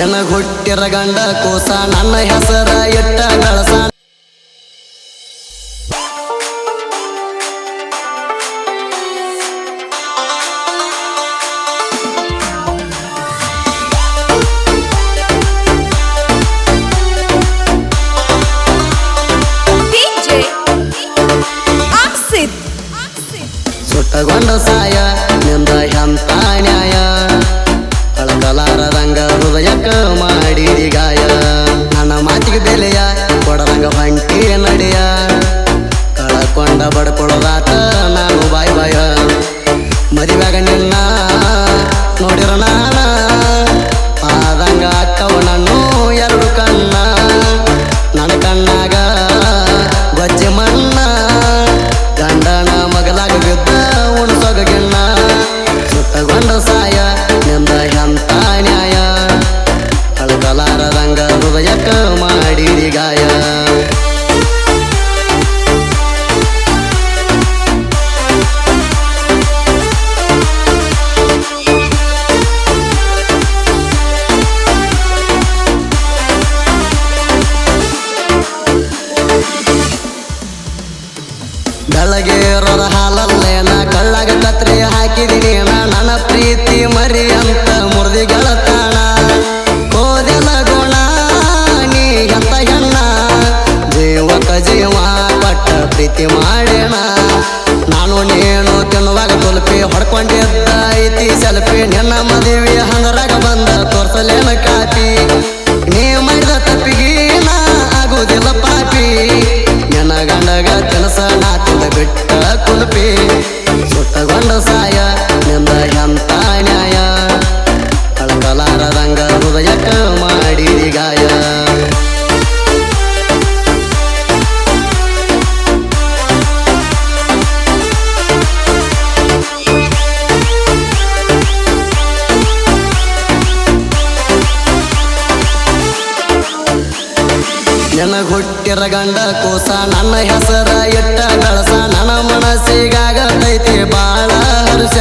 ಹೆಣ ಹುಟ್ಟಿರ ಗಂಡ ಕೋಸ ನನ್ನ ಹೆಸರ ಎಟ್ಟ ಬೆಳಸ ಸುಟ್ಟಗೊಂಡ ಸಾಯ ಕೆಳಗೇರೋರ ಹಾಲಲ್ಲೇನ ಕಳ್ಳಾಗ ಕತ್ರಿ ಹಾಕಿದೀನಿ. ನನ್ನ ಪ್ರೀತಿ ಮರಿ ಅಂತ ಮುರಿದಿಗಳ ತಾಣ. ಓದೆಲ ಗುಣ, ನೀ ಎಂತ ಹೆಣ್ಣ? ಜೀವಕ ಜೀವ, ಪಟ್ಟ ಪ್ರೀತಿ ಮಾಡೇಣ. ನಾನು ನೀನು ತಿನ್ನುವಾಗ ತುಲುಪಿ ಹೊಡ್ಕೊಂಡಿದ್ದ ಐತಿ. ಸೆಲ್ಫಿ ನಿನ್ನ ಮದುವೆ ಹಂಗರಾಗ ಬಂದ ತೋರ್ಸಲೇನ. ಕೆರಗಂಡ ಕೋಸ ನನ್ನ ಹೆಸರ ಎಟ್ಟ ಕಳಸ ನನ್ನ ಮನಸ್ಸಿಗಾಗತೈತಿ ಬಾಳ ಹರ್ಷ.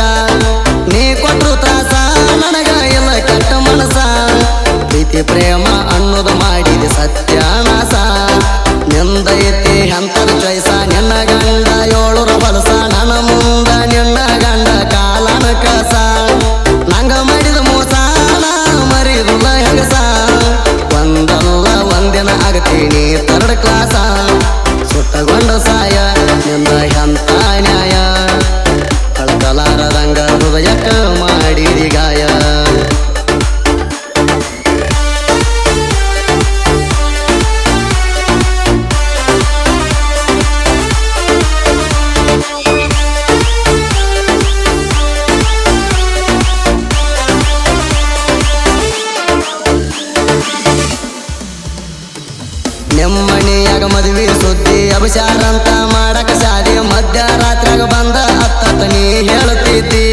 ಹುಷಾರಂತ ಮಾಡಕ ಸಾಧ್ಯ. ಮಧ್ಯರಾತ್ರಾಗ ಬಂದ ಅತ್ತತನಿ ನೀ ಹೇಳುತ್ತಿದ್ದಿ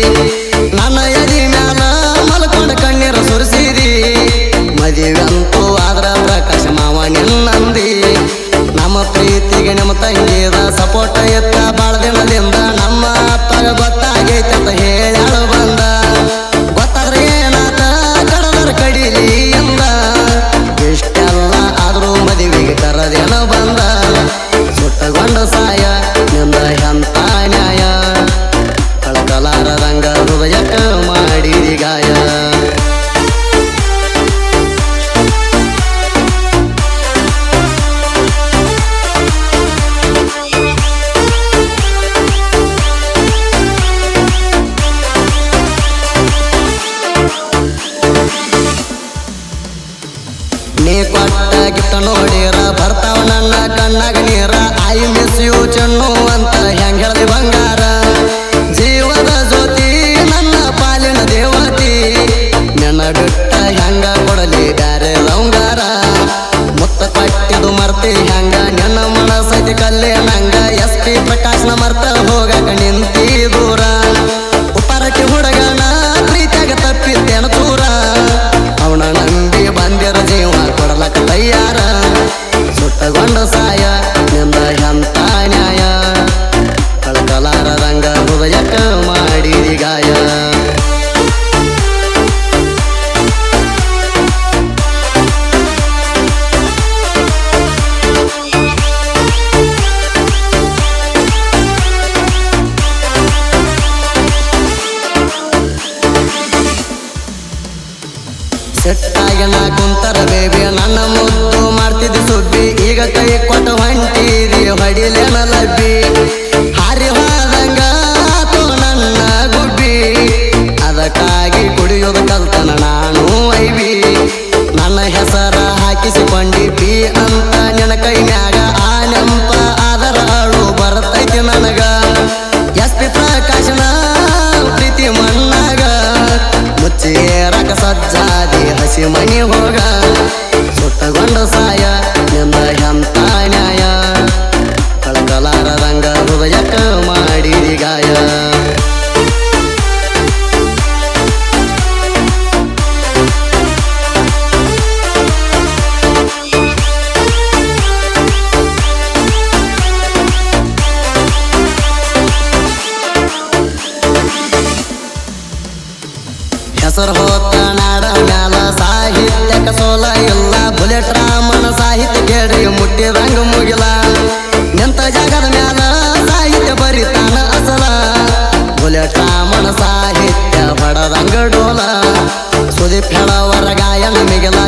ನನ್ನ ಎದಿ ಮ್ಯಾಲ ಮಲ್ಕೊಂಡ ಕಣ್ಣೀರು ಸುರಿಸಿದಿ. ಮದುವೆಂತೂ ಆದ್ರ ಪ್ರಕಾಶ ಮಾವ ನಿನ್ನಂದಿ. ನಮ್ಮ ಪ್ರೀತಿಗೆ ನಮ್ಮ ತಂಗಿದ ಸಪೋರ್ಟ್ ಎತ್ತ ಬಾಳ ದಿನದಿಂದ ನಮ್ಮ ಕೆಟ್ಟ ನೋಡಿರ ಬರ್ತಾವ ನನ್ನ ಕಣ್ಣಾಗ ನೀರ. ಐ ಮಿಸ್ ಯು ಚೆನ್ನು ಅಂತ ಹೆಂಗ್ ಹೇಳ್ದಿ ಬಂಗಾರ? ಯಾಕ ಮಾಡಿದಿ ಗಾಯ. ಸೆಟ್ಟಾಗ ನಾ ಕುಂತರ ಬೇಬಿ ನನ್ನ ಮುದ್ದು ಮಾಡ್ತಿದ್ದಿ ಸುದ್ದಿ. ಈಗ ಕೈ ಕೊಟ್ಟು ಹೊಂಟಿದಿ ಸಾಯ ನಿನ್ನ ಎಂತ ನ್ಯಾಯ ಕಳಂಗಲಾರದಂಗ ಹೃದಯಕ್ಕ ಮಾಡಿದಿ ಗಾಯ. ಹೆಸರು ಗಾಯನ ಮಿಗಲ